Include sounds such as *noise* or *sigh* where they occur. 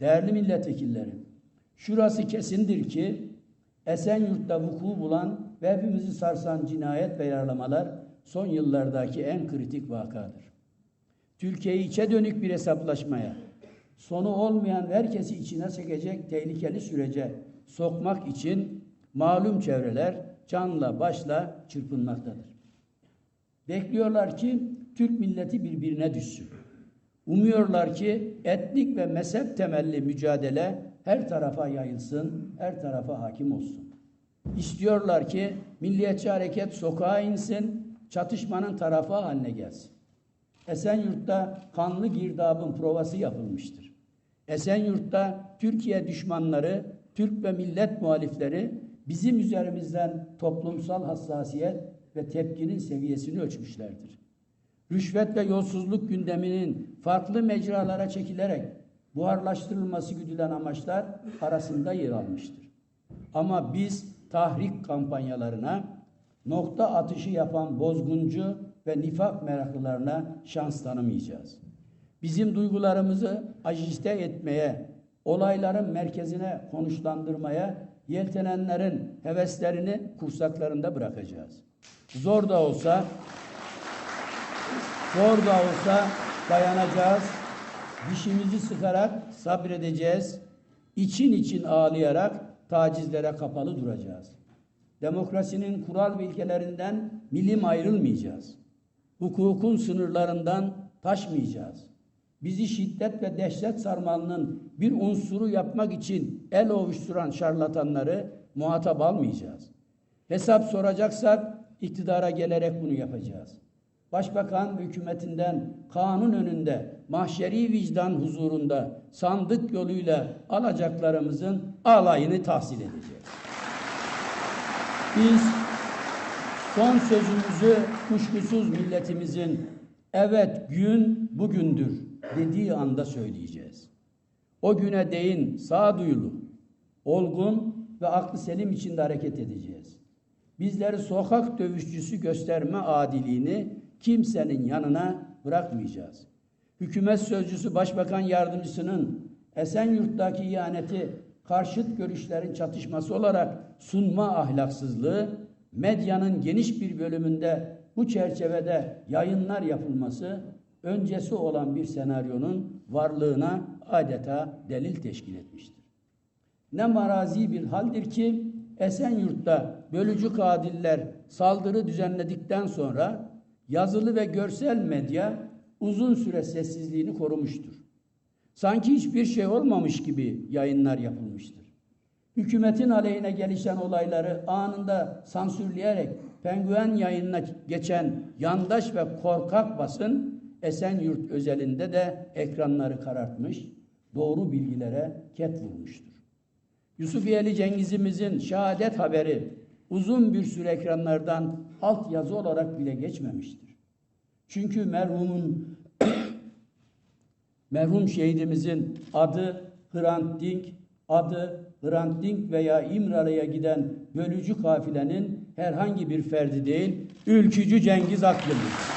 Değerli milletvekilleri, şurası kesindir ki Esenyurt'ta vuku bulan ve hepimizi sarsan cinayet ve yaralamalar son yıllardaki en kritik vakadır. Türkiye'yi içe dönük bir hesaplaşmaya, sonu olmayan herkesi içine çekecek tehlikeli sürece sokmak için malum çevreler canla başla çırpınmaktadır. Bekliyorlar ki Türk milleti birbirine düşsün. Umuyorlar ki etnik ve mezhep temelli mücadele her tarafa yayılsın, her tarafa hakim olsun. İstiyorlar ki Milliyetçi Hareket sokağa insin, çatışmanın tarafı haline gelsin. Esenyurt'ta kanlı girdabın provası yapılmıştır. Esenyurt'ta Türkiye düşmanları, Türk ve millet muhalifleri bizim üzerimizden toplumsal hassasiyet ve tepkinin seviyesini ölçmüşlerdir. Rüşvet ve yolsuzluk gündeminin farklı mecralara çekilerek buharlaştırılması güdülen amaçlar arasında yer almıştır. Ama biz tahrik kampanyalarına, nokta atışı yapan bozguncu ve nifak meraklılarına şans tanımayacağız. Bizim duygularımızı ajiste etmeye, olayların merkezine konuşlandırmaya yeltenenlerin heveslerini kursaklarında bırakacağız. Zor da olsa zor da olsa dayanacağız. Dişimizi sıkarak sabredeceğiz. İçin için ağlayarak tacizlere kapalı duracağız. Demokrasinin kural ve ilkelerinden milim ayrılmayacağız. Hukukun sınırlarından taşmayacağız. Bizi şiddet ve dehşet sarmalının bir unsuru yapmak için el ovuşturan şarlatanları muhatap almayacağız. Hesap soracaksak iktidara gelerek bunu yapacağız. Başbakan hükümetinden kanun önünde mahşeri vicdan huzurunda sandık yoluyla alacaklarımızın alayını tahsil edeceğiz. Biz son sözümüzü kuşkusuz milletimizin evet gün bugündür dediği anda söyleyeceğiz. O güne değin sağduyulu, olgun ve aklı selim içinde hareket edeceğiz. Bizleri sokak dövüşçüsü gösterme adiliğini kimsenin yanına bırakmayacağız. Hükümet sözcüsü başbakan yardımcısının Esenyurt'taki ihaneti karşıt görüşlerin çatışması olarak sunma ahlaksızlığı, medyanın geniş bir bölümünde bu çerçevede yayınlar yapılması, öncesi olan bir senaryonun varlığına adeta delil teşkil etmiştir. Ne marazi bir haldir ki Esenyurt'ta bölücü kadiller saldırı düzenledikten sonra yazılı ve görsel medya uzun süre sessizliğini korumuştur. Sanki hiçbir şey olmamış gibi yayınlar yapılmıştır. Hükümetin aleyhine gelişen olayları anında sansürleyerek penguen yayınına geçen yandaş ve korkak basın Esenyurt özelinde de ekranları karartmış, doğru bilgilere ket vurmuştur. Yusufiyeli Cengiz'imizin şehadet haberi uzun bir süre ekranlardan alt yazı olarak bile geçmemiştir. Çünkü merhumun *coughs* merhum şehidimizin adı Hrant Dink, adı Hrant Dink veya İmralı'ya giden bölücü kafilenin herhangi bir ferdi değil, ülkücü Cengiz Akgül'dür.